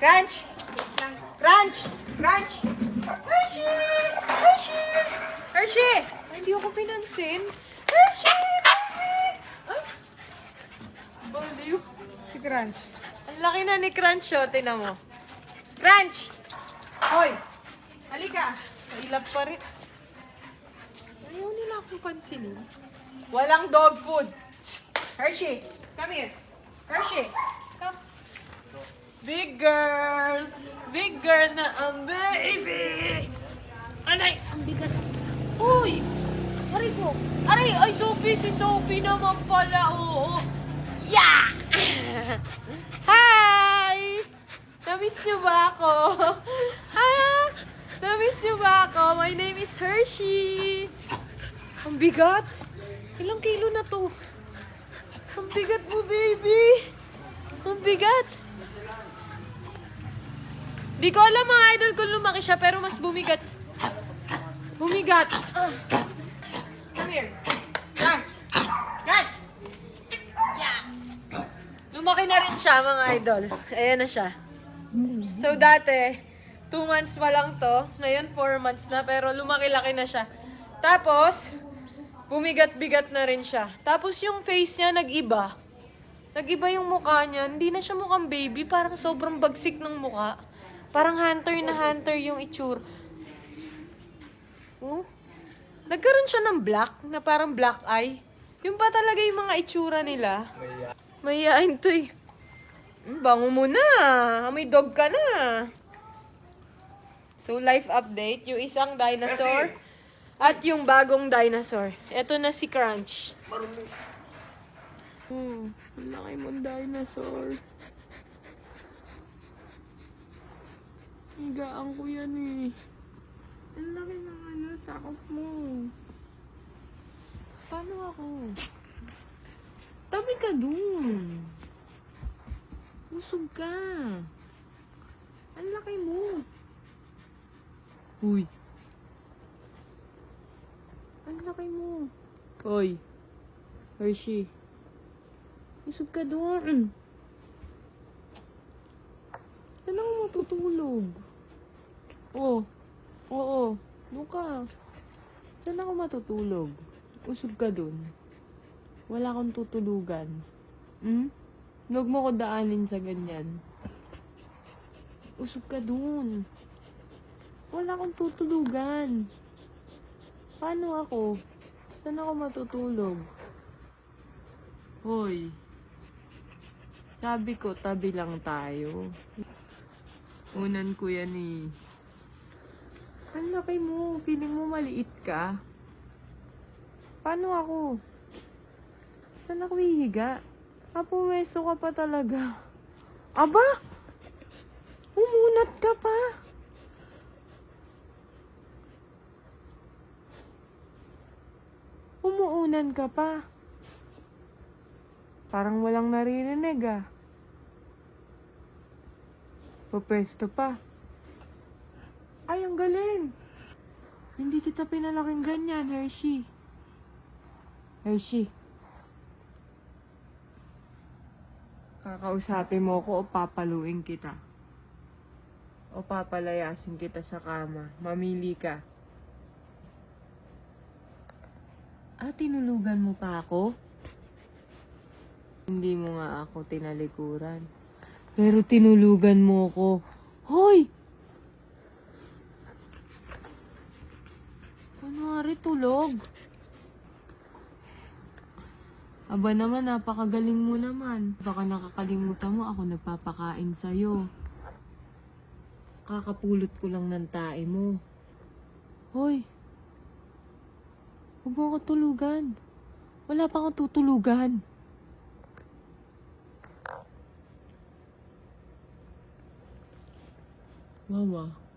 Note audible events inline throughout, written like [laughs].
Crunch! Crunch! Crunch! Hershey! Hershey! Hershey! Ay, hindi ako pinansin. Hershey! Hershey! Ay! Si Crunch. Ang laki na ni Crunch, oh. Tingnan mo. Crunch! Hoy! Halika! Mailap pa rin. Ayaw nila akong pansinin. Walang dog food. Hershey, come here. Hershey, come. Big girl. Big girl na ang baby. Aray, ang bigat. Uy! Aray ko. Aray, ay Sophie, si Sophie naman pala. Oo. Yeah! [laughs] Hi! Namiss niyo ba ako? [laughs] ah! Namiss niyo ba ako? My name is Hershey. Ang bigat. Ilang kilo na to? Ang bigat mo, baby. Ang bigat. Di ko alam mga idol kung lumaki siya, pero mas bumigat. Bumigat. Ah. Come here. Crunch. Crunch. Yeah. Lumaki na rin siya, mga idol. Ayan na siya. So, dati, two months pa lang to. Ngayon, four months na, pero lumaki-laki na siya. Tapos, bumigat-bigat na rin siya. Tapos, yung face niya nag-iba. Nag-iba yung mukha niya. Hindi na siya mukhang baby. Parang sobrang bagsik ng mukha. Parang hunter na hunter yung itsura. Oh. Nagkaroon siya ng black, na parang black eye. Yung pa talaga yung mga itsura nila. Mahihain to eh. Hmm, Bango mo na. May dog ka na. So, life update. Yung isang dinosaur at yung bagong dinosaur. Ito na si Crunch. Hmm, ang laki mong dinosaur. Higaan ko yan eh. Ang laki ng ano, sakop mo. Paano ako? Tabi ka dun. Busog ka. Ang laki mo. Uy. Ang laki mo. Oy. Hershey. Busog ka doon. Saan ako matutulog? Oh. Oo. Doon ka. Saan ako matutulog? Usog ka doon. Wala akong tutulugan. Hmm? Huwag mo ko daanin sa ganyan. Usog ka doon. Wala akong tutulugan. Paano ako? Saan ako matutulog? Hoy. Sabi ko, tabi lang tayo. Unan ko yan eh. Ang laki mo. Feeling mo maliit ka. Paano ako? Saan ako hihiga? Ah, pumeso ka pa talaga. Aba! Umunat ka pa. Umuunan ka pa. Parang walang naririnig ah. Papesto pa. Ay, ang galing. Hindi kita pinalaking ganyan, Hershey. Hershey. Kakausapin mo ko o papaluin kita. O papalayasin kita sa kama. Mamili ka. Ah, tinulugan mo pa ako? Hindi mo nga ako tinalikuran. Pero tinulugan mo ko. Hoy! Kunwari tulog. Aba naman, napakagaling mo naman. Baka nakakalimutan mo ako nagpapakain sa'yo. Kakapulot ko lang ng tae mo. Hoy! Huwag mo ako tulugan. Wala pa akong tutulugan. Wow ah.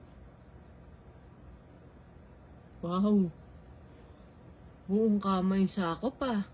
Wow. Buong kamay sa ako pa.